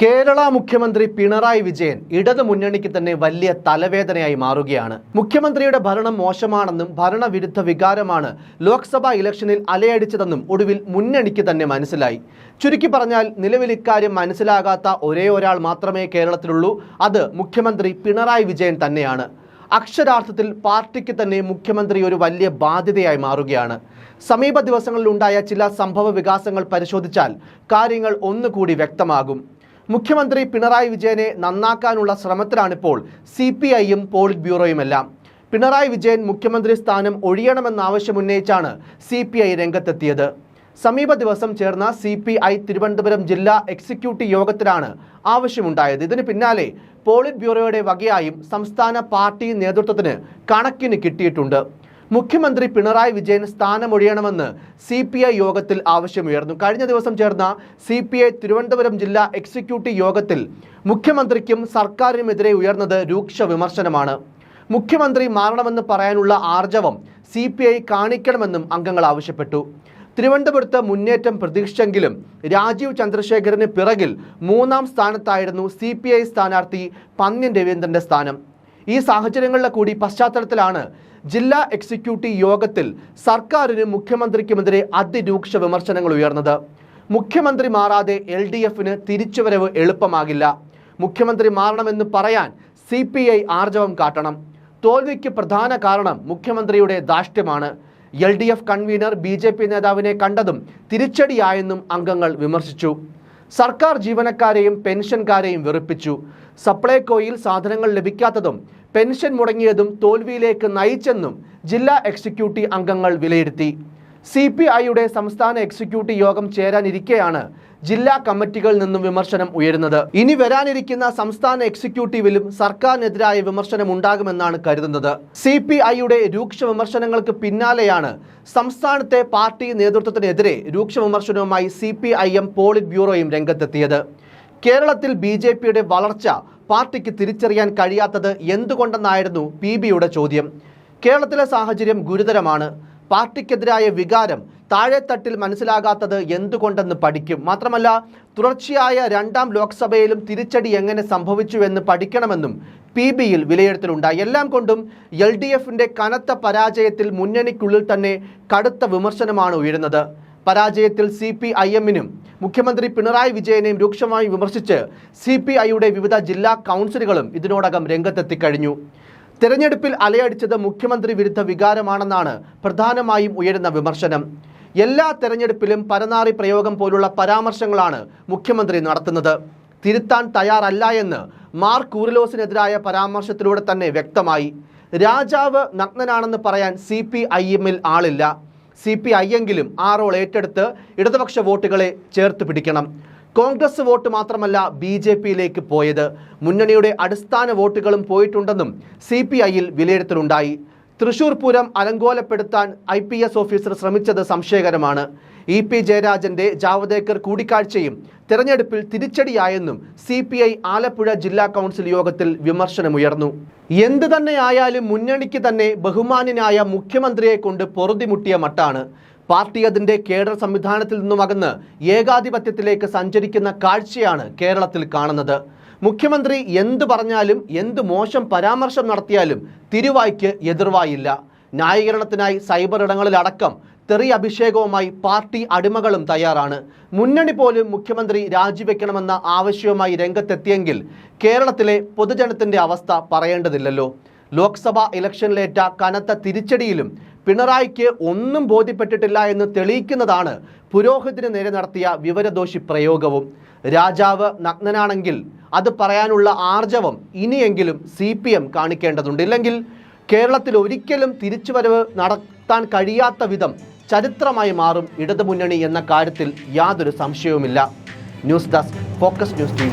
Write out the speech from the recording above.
കേരള മുഖ്യമന്ത്രി പിണറായി വിജയൻ ഇടതു മുന്നണിക്ക് തന്നെ വലിയ തലവേദനയായി മാറുകയാണ്. മുഖ്യമന്ത്രിയുടെ ഭരണം മോശമാണെന്നും ഭരണവിരുദ്ധ വികാരമാണ് ലോക്സഭാ ഇലക്ഷനിൽ അലയടിച്ചതെന്നും ഒടുവിൽ മുന്നണിക്ക് തന്നെ മനസ്സിലായി. ചുരുക്കി പറഞ്ഞാൽ നിലവിൽ ഇക്കാര്യം മനസ്സിലാകാത്ത ഒരേ ഒരാൾ മാത്രമേ കേരളത്തിലുള്ളൂ. അത് മുഖ്യമന്ത്രി പിണറായി വിജയൻ തന്നെയാണ്. അക്ഷരാർത്ഥത്തിൽ പാർട്ടിക്ക് തന്നെ മുഖ്യമന്ത്രി ഒരു വലിയ ബാധ്യതയായി മാറുകയാണ്. സമീപ ദിവസങ്ങളിലുണ്ടായ ചില സംഭവ വികാസങ്ങൾ പരിശോധിച്ചാൽ കാര്യങ്ങൾ ഒന്നുകൂടി വ്യക്തമാകും. മുഖ്യമന്ത്രി പിണറായി വിജയനെ നന്നാക്കാനുള്ള ശ്രമത്തിലാണിപ്പോൾ സി പി ഐയും പോളിറ്റ് ബ്യൂറോയുമെല്ലാം. പിണറായി വിജയൻ മുഖ്യമന്ത്രി സ്ഥാനം ഒഴിയണമെന്ന ആവശ്യം ഉന്നയിച്ചാണ് സി പി ഐ രംഗത്തെത്തിയത്. സമീപ ദിവസം ചേർന്ന സി പി ഐ തിരുവനന്തപുരം ജില്ലാ എക്സിക്യൂട്ടീവ് യോഗത്തിലാണ് ആവശ്യമുണ്ടായത്. ഇതിന് പിന്നാലെ പോളിറ്റ് ബ്യൂറോയുടെ വകയായും സംസ്ഥാന പാർട്ടി നേതൃത്വത്തിന് കണക്കിന് കിട്ടിയിട്ടുണ്ട്. മുഖ്യമന്ത്രി പിണറായി വിജയൻ സ്ഥാനമൊഴിയണമെന്ന് സി പി ഐ യോഗത്തിൽ ആവശ്യമുയർന്നു. കഴിഞ്ഞ ദിവസം ചേർന്ന സി പി ഐ തിരുവനന്തപുരം ജില്ലാ എക്സിക്യൂട്ടീവ് യോഗത്തിൽ മുഖ്യമന്ത്രിക്കും സർക്കാരിനുമെതിരെ ഉയർന്നത് രൂക്ഷ വിമർശനമാണ്. മുഖ്യമന്ത്രി മാറണമെന്ന് പറയാനുള്ള ആർജവം സി പി ഐ കാണിക്കണമെന്നും അംഗങ്ങൾ ആവശ്യപ്പെട്ടു. തിരുവനന്തപുരത്ത് മുന്നേറ്റം പ്രതീക്ഷിച്ചെങ്കിലും രാജീവ് ചന്ദ്രശേഖരന് പിറകിൽ മൂന്നാം സ്ഥാനത്തായിരുന്നു സി പി ഐ സ്ഥാനാർത്ഥി പന്ന്യൻ രവീന്ദ്രന്റെ സ്ഥാനം. ഈ സാഹചര്യങ്ങളിലെ കൂടി പശ്ചാത്തലത്തിലാണ് ജില്ലാ എക്സിക്യൂട്ടീവ് യോഗത്തിൽ സർക്കാരിന് മുഖ്യമന്ത്രിക്കുമെതിരെ അതിരൂക്ഷ വിമർശനങ്ങൾ ഉയർന്നത്. മുഖ്യമന്ത്രി മാറാതെ എൽ ഡി എഫിന് തിരിച്ചുവരവ് എളുപ്പമാകില്ല. മുഖ്യമന്ത്രി മാറണമെന്ന് പറയാൻ സി പി ഐ ആർജവം കാട്ടണം. തോൽവിക്ക് പ്രധാന കാരണം മുഖ്യമന്ത്രിയുടെ ധാഷ്ട്യമാണ്. L D F convenor B J P നേതാവിനെ കണ്ടതും തിരിച്ചടിയായെന്നും അംഗങ്ങൾ വിമർശിച്ചു. സർക്കാർ ജീവനക്കാരെയും പെൻഷൻകാരെയും വെറുപ്പിച്ചു. സപ്ലൈകോയിൽ സാധനങ്ങൾ ലഭിക്കാത്തതും പെൻഷൻ മുടങ്ങിയതും തോൽവിയിലേക്ക് നയിച്ചെന്നും ജില്ലാ എക്സിക്യൂട്ടീവ് അംഗങ്ങൾ വിലയിരുത്തി. സി പി ഐയുടെ സംസ്ഥാന എക്സിക്യൂട്ടീവ് യോഗം ചേരാനിരിക്കെയാണ് ജില്ലാ കമ്മിറ്റികളിൽ നിന്നും വിമർശനം ഉയരുന്നത്. ഇനി വരാനിരിക്കുന്ന സംസ്ഥാന എക്സിക്യൂട്ടീവിലും സർക്കാരിനെതിരായ വിമർശനം ഉണ്ടാകുമെന്നാണ് കരുതുന്നത്. സി പി ഐയുടെ രൂക്ഷ വിമർശനങ്ങൾക്ക് പിന്നാലെയാണ് സംസ്ഥാനത്തെ പാർട്ടി നേതൃത്വത്തിനെതിരെ രൂക്ഷ വിമർശനവുമായി C P I M polit ബ്യൂറോയും രംഗത്തെത്തിയത്. കേരളത്തിൽ ബി ജെ പിയുടെ വളർച്ച പാർട്ടിക്ക് തിരിച്ചറിയാൻ കഴിയാത്തത് എന്തുകൊണ്ടെന്നായിരുന്നു പി ബിയുടെ ചോദ്യം. കേരളത്തിലെ സാഹചര്യം ഗുരുതരമാണ്. പാർട്ടിക്കെതിരായ വികാരം താഴെത്തട്ടിൽ മനസ്സിലാകാത്തത് എന്തുകൊണ്ടെന്ന് പഠിക്കും. മാത്രമല്ല തുടർച്ചയായ രണ്ടാം ലോക്സഭയിലും തിരിച്ചടി എങ്ങനെ സംഭവിച്ചുവെന്ന് പഠിക്കണമെന്നും പി ബിയിൽ വിലയിരുത്തലുണ്ടായി. എല്ലാം കൊണ്ടും എൽ ഡി എഫിന്റെ കനത്ത പരാജയത്തിൽ മുന്നണിക്കുള്ളിൽ തന്നെ കടുത്ത വിമർശനമാണ് ഉയരുന്നത്. പരാജയത്തിൽ സി പി ഐ എമ്മിനും മുഖ്യമന്ത്രി പിണറായി വിജയനെയും രൂക്ഷമായി വിമർശിച്ച് സി പി ഐയുടെ വിവിധ ജില്ലാ കൗൺസിലുകളും ഇതിനോടകം രംഗത്തെത്തിക്കഴിഞ്ഞു. തെരഞ്ഞെടുപ്പിൽ അലയടിച്ചത് മുഖ്യമന്ത്രി വിരുദ്ധ വികാരമാണെന്നാണ് പ്രധാനമായും ഉയരുന്ന വിമർശനം. എല്ലാ തെരഞ്ഞെടുപ്പിലും പരനാറി പ്രയോഗം പോലുള്ള പരാമർശങ്ങളാണ് മുഖ്യമന്ത്രി നടത്തുന്നത്. തിരുത്താൻ തയ്യാറല്ല എന്ന് മാർ കൂറിലോസിനെതിരായ പരാമർശത്തിലൂടെ തന്നെ വ്യക്തമായി. രാജാവ് നഗ്നനാണെന്ന് പറയാൻ സി പി ഐ എമ്മിൽ ആളില്ല. സി പി ഐ എങ്കിലും ആ റോൾ ഏറ്റെടുത്ത് ഇടതുപക്ഷ വോട്ടുകളെ ചേർത്ത് പിടിക്കണം. കോൺഗ്രസ് വോട്ട് മാത്രമല്ല ബി ജെ പിയിലേക്ക് പോയത്. മുന്നണിയുടെ അടിസ്ഥാന വോട്ടുകളും പോയിട്ടുണ്ടെന്നും സി പി ഐയിൽ വിലയിരുത്തലുണ്ടായി. തൃശൂർ പൂരം അലങ്കോലപ്പെടുത്താൻ ഐ പി എസ് ഓഫീസർ ശ്രമിച്ചത് സംശയകരമാണ്. ഇ പി ജയരാജന്റെ ജാവദേക്കർ കൂടിക്കാഴ്ചയും തെരഞ്ഞെടുപ്പിൽ തിരിച്ചടിയായെന്നും സി പി ഐ ആലപ്പുഴ ജില്ലാ കൗൺസിൽ യോഗത്തിൽ വിമർശനമുയർന്നു. എന്ത് തന്നെയായാലും മുന്നണിക്ക് തന്നെ ബഹുമാന്യനായ മുഖ്യമന്ത്രിയെ കൊണ്ട് പൊറുതിമുട്ടിയ മട്ടാണ്. പാർട്ടി അതിന്റെ കേഡർ സംവിധാനത്തിൽ നിന്നും അകന്ന് ഏകാധിപത്യത്തിലേക്ക് സഞ്ചരിക്കുന്ന കാഴ്ചയാണ് കേരളത്തിൽ കാണുന്നത്. മുഖ്യമന്ത്രി എന്തു പറഞ്ഞാലും എന്ത് മോശം പരാമർശം നടത്തിയാലും തിരുവായ്ക്ക് എതിർവായില്ല. ന്യായീകരണത്തിനായി സൈബർ ഇടങ്ങളിലടക്കം തെറി അഭിഷേകവുമായി പാർട്ടി അടിമകളും തയ്യാറാണ്. മുന്നണി പോലും മുഖ്യമന്ത്രി രാജിവെക്കണമെന്ന ആവശ്യവുമായി രംഗത്തെത്തിയെങ്കിൽ കേരളത്തിലെ പൊതുജനത്തിന്റെ അവസ്ഥ പറയേണ്ടതില്ലല്ലോ. ലോക്സഭാ ഇലക്ഷനിലേറ്റ കനത്ത തിരിച്ചടിയിലും പിണറായിക്ക് ഒന്നും ബോധ്യപ്പെട്ടിട്ടില്ല എന്ന് തെളിയിക്കുന്നതാണ് പുരോഹിതിന് നേരെ നടത്തിയ വിവരദോഷി പ്രയോഗവും. രാജാവ് നഗ്നനാണെങ്കിൽ അത് പറയാനുള്ള ആർജവം ഇനിയെങ്കിലും സി പി എം കാണിക്കേണ്ടതുണ്ട്. ഇല്ലെങ്കിൽ കേരളത്തിൽ ഒരിക്കലും തിരിച്ചുവരവ് നടത്താൻ കഴിയാത്ത വിധം ചരിത്രമായി മാറും ഇടതുമുന്നണി എന്ന കാര്യത്തിൽ യാതൊരു സംശയവുമില്ല. News desk focus news T